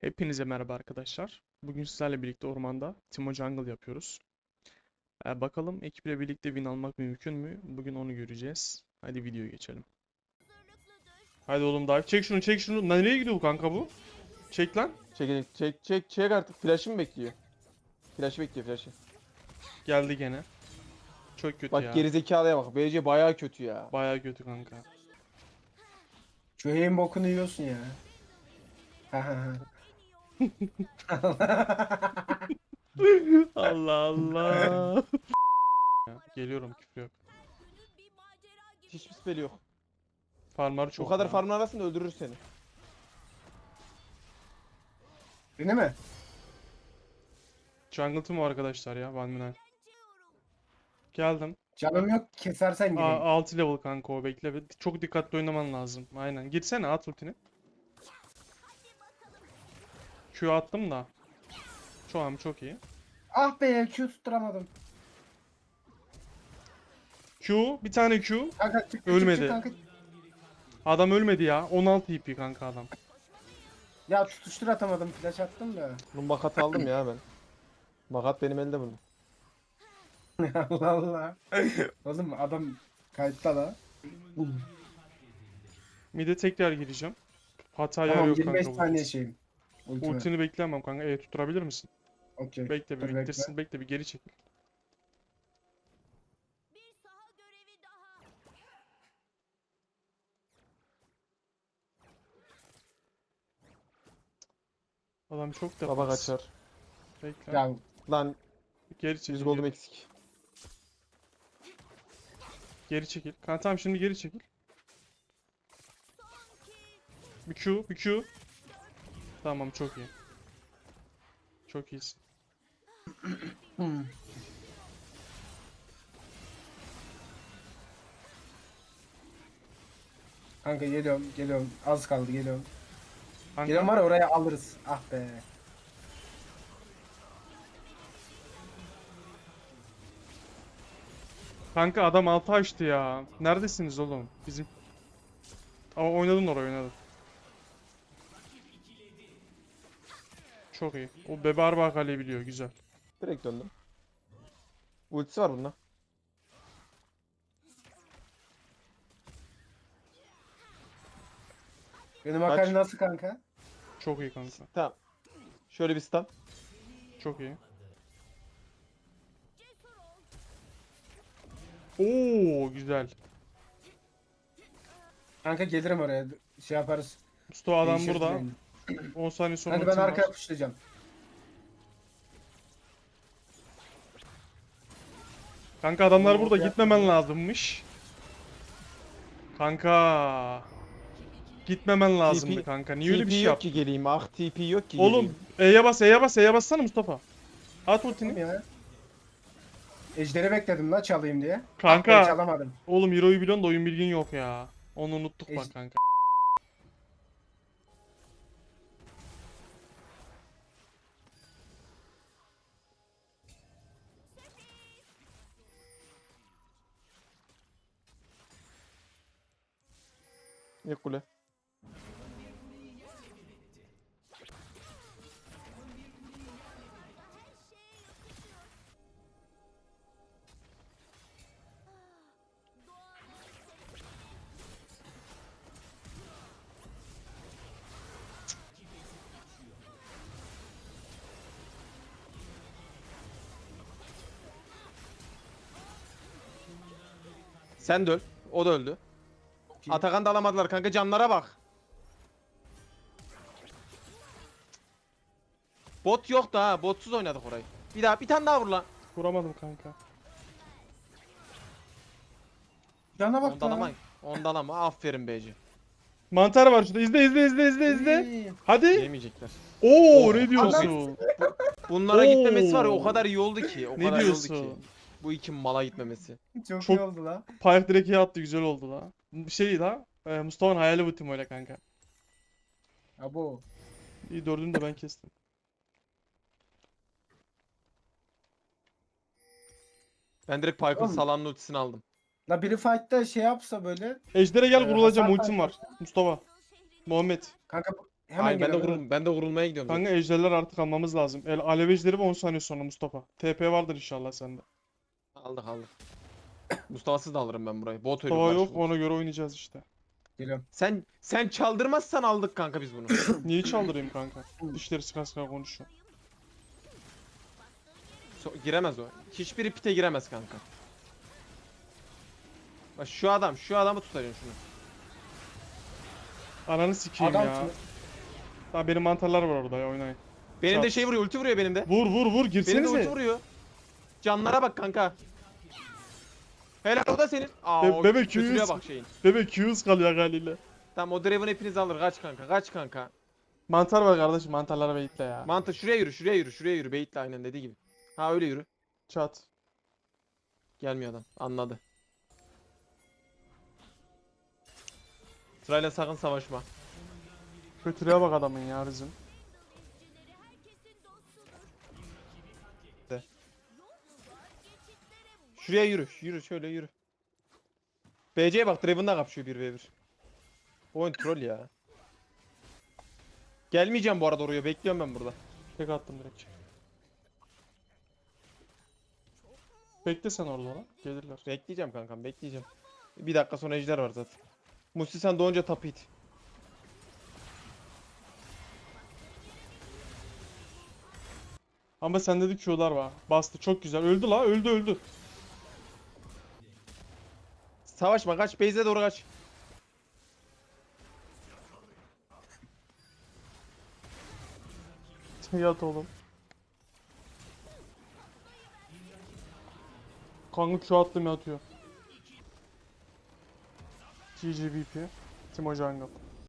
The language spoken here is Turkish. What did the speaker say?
Hepinize merhaba arkadaşlar. Bugün sizlerle birlikte ormanda Timo Jungle yapıyoruz. Ee, bakalım ekiple birlikte win almak mümkün mü? Bugün onu göreceğiz. Hadi videoya geçelim. Hadi oğlum dive. Çek şunu çek şunu. Nereye gidiyor bu kanka bu? Çek lan. Çek çek çek çek artık flash'ı mı bekliyor? Flash'ı bekliyor flash'ı. Geldi gene. Çok kötü Bak ya. gerizekalıya bak. BC bayağı kötü ya. Bayağı kötü kanka. Şu bokunu yiyorsun ya. Allah Allah. Geliyorum küfür yok. Hiçbir spell yok. Farmları çok o kadar ya. farmın arasında öldürür seni. Değil mi? Jungle Timo arkadaşlar ya. One minute. Geldim. Canım yok kesersen Aa, gireyim. 6 level kanka o bekle. ve Çok dikkatli oynaman lazım. Aynen. Gitsene at ultini. Q attım da. Şu an çok iyi. Ah be Q tutturamadım. Q bir tane Q. Kanka çık, çık, Ölmedi. çık kanka. Adam ölmedi ya. 16 EP kanka adam. Ya tutuştur atamadım flash attım da. Bunu makat aldım ya ben. Makat benim elde bunun. Allah Allah. Oğlum adam kayıtta da. Mide tekrar gireceğim. Hata yer Tamam yok 25 kanka. bu. saniye şeyim. Ultime. Ultini bekleyemem kanka. E tutturabilir misin? Okey. Bekle bir Dur, bekle. bitirsin. Bekle bir geri çekil. Bir saha görevi daha. Adam çok Baba defans. kaçar. Bekle. Ya Lan Geri çekil. 100 gold'um Geri, eksik. geri çekil. Kanka tamam şimdi geri çekil. Bir Q, bir Q. Tamam çok iyi. Çok iyisin. kanka geliyorum geliyorum. Az kaldı geliyorum. Kanka, Geliyorum var ya, oraya alırız. Ah be. kanka adam altı açtı ya. Neredesiniz oğlum? Bizim... Ama oynadın oraya oynadın. Çok iyi. O bebe arba kaleyi biliyor. Güzel. Direkt döndüm. Ultisi var bunda. Benim Kaç? Akali nasıl kanka? Çok iyi kanka. Tamam. Şöyle bir stun. Çok iyi. Oo güzel. Kanka gelirim oraya. Şey yaparız. Mustafa adam değişiriz burada. yani. 10 saniye sonra Kanka ben ultim var. arkaya pushlayacağım. Kanka adamlar burada gitmemen lazımmış. Kanka. Gitmemen lazımdı TP kanka. Niye öyle bir TP şey yok yaptın? ki geleyim. Ah TP yok ki Oğlum geleyim. E'ye bas E'ye bas E'ye bassana Mustafa. At ultini. Ya. Ejderi bekledim la çalayım diye. Kanka. Ah be, çalamadım. Oğlum Hero'yu biliyorsun da oyun bilgin yok ya. Onu unuttuk bak Ej- kanka. Yok kule. Sen de öl. O da öldü. İyi. Atakan da alamadılar kanka canlara bak. Bot yok da ha. Botsuz oynadık orayı. Bir daha bir tane daha vur lan. Vuramadım kanka. Cana bak Ondan da. ama. Ondan ama. Aferin beyci. Mantar var şurada. İzle izle izle izle izle. İyi. Hadi. Yemeyecekler. Oo Oo, ne diyorsun? Bunlara gitmemesi var ya Oo. o kadar iyi oldu ki. O Ne kadar iyi oldu ki. diyorsun? Bu iki mala gitmemesi. Çok, Çok- iyi oldu la. Pyre direkt iyi attı güzel oldu la. Şey la. E, Mustafa'nın hayali bu Timo ile kanka. Abo. İyi dördünü de ben kestim. Ben direkt Piper Oğlum. Salan'ın ultisini aldım. La biri fight'ta şey yapsa böyle. Ejder'e gel Ee, vurulacağım ultim var. Mustafa. Muhammed. Kanka Hemen Aynen ben de, vurul ben de vurulmaya gidiyorum. zaten. Kanka ejderler artık almamız lazım. El alev ejderi ve 10 saniye sonra Mustafa. TP vardır inşallah sende. Aldık aldık. Mustafa'sız da alırım ben burayı. Bot ölüm Mustafa var yok ona göre oynayacağız işte. Geliyorum. Sen sen çaldırmazsan aldık kanka biz bunu. Niye çaldırayım kanka? Dişleri sıka sıka konuşuyor. So- giremez o. Hiçbiri pite giremez kanka. Bak şu adam, şu adamı tutacaksın şunu. Ananı sikeyim Adam ya. Daha benim mantarlar var orada ya oynayın. Benim de Çat. şey vuruyor, ulti vuruyor benim de. Vur vur vur Benim de ulti vuruyor. Canlara bak kanka. Helal o da senin. Aa, Be- o bebek kötülüğe yüz. bak şeyin. Bebek Q'uz kalıyor haliyle. Tamam o Draven hepiniz alır. Kaç kanka, kaç kanka. Mantar var kardeşim mantarlara beyitle ya. Mantı şuraya yürü, şuraya yürü, şuraya yürü. Beyit'le aynen dediği gibi. Ha öyle yürü. Çat. Gelmiyor adam. Anladı. Sırayla sakın savaşma. Kötülüğe bak adamın ya bizim. Şuraya yürü. Yürü şöyle yürü. BC'ye bak Draven'da kapışıyor 1v1. Bu oyun troll ya. Gelmeyeceğim bu arada oraya. Bekliyorum ben burada. Tek attım direkt. Bekle sen orada lan. Gelirler. Bekleyeceğim kankam bekleyeceğim. Bir dakika sonra ejder var zaten. Musti sen doğunca tapı it. Ama sende de Q'lar var. Bastı çok güzel. Öldü la öldü öldü. Savaşma kaç. Base'e doğru kaç. Yat oğlum. Kanka Q attım yatıyor. GG VP. Timo Jungle.